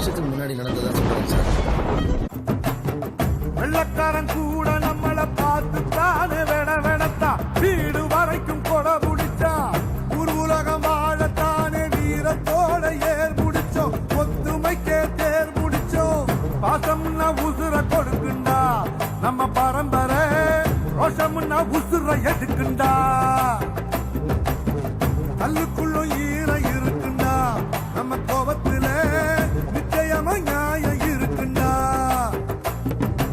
வருஷத்துக்கு முன்னாடி நடந்ததா சொல்றேன் சார். வெள்ளக்காரன் கூட நம்மள பார்த்து தானே வெட வெடத்தா வீடு வரைக்கும் கொடை பிடிச்சா. ஒரு உலகம் வாழத்தானே வீரத்தோட ஏர் முடிச்சோம் ஒத்துமைக்கே தேர் முடிச்சோம் பாசம்னா உசுர கொடுக்குண்டா. நம்ம பரம்பரை ரோஷம்னா உசுர எடுக்குண்டா.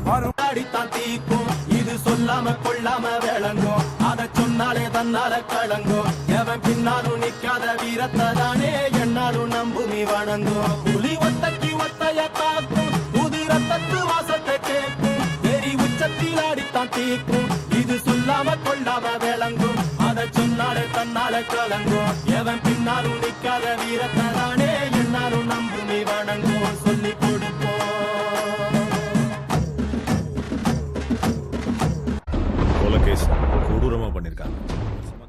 வரும் அடித்தான் தீக்கும். இது சொல்லாம கொள்ளாம விளங்கும். அத சொன்னாலே தன்னால கலங்கும். எவன் பின்னாலும் நிக்காத வீரத்தை தானே என்னாலும் நம்புமி வணங்கும். புலி ஒத்தக்கி ஒத்தைய காக்கும் புது ரத்தத்து வாசத்தை கேட்கும். எரி உச்சத்தில் அடித்தான் தீக்கும். இது சொல்லாம கொள்ளாம விளங்கும். அத சொன்னாலே தன்னால கலங்கும். எவன் கேஸ் கொடூரமா பண்ணிருக்காங்க.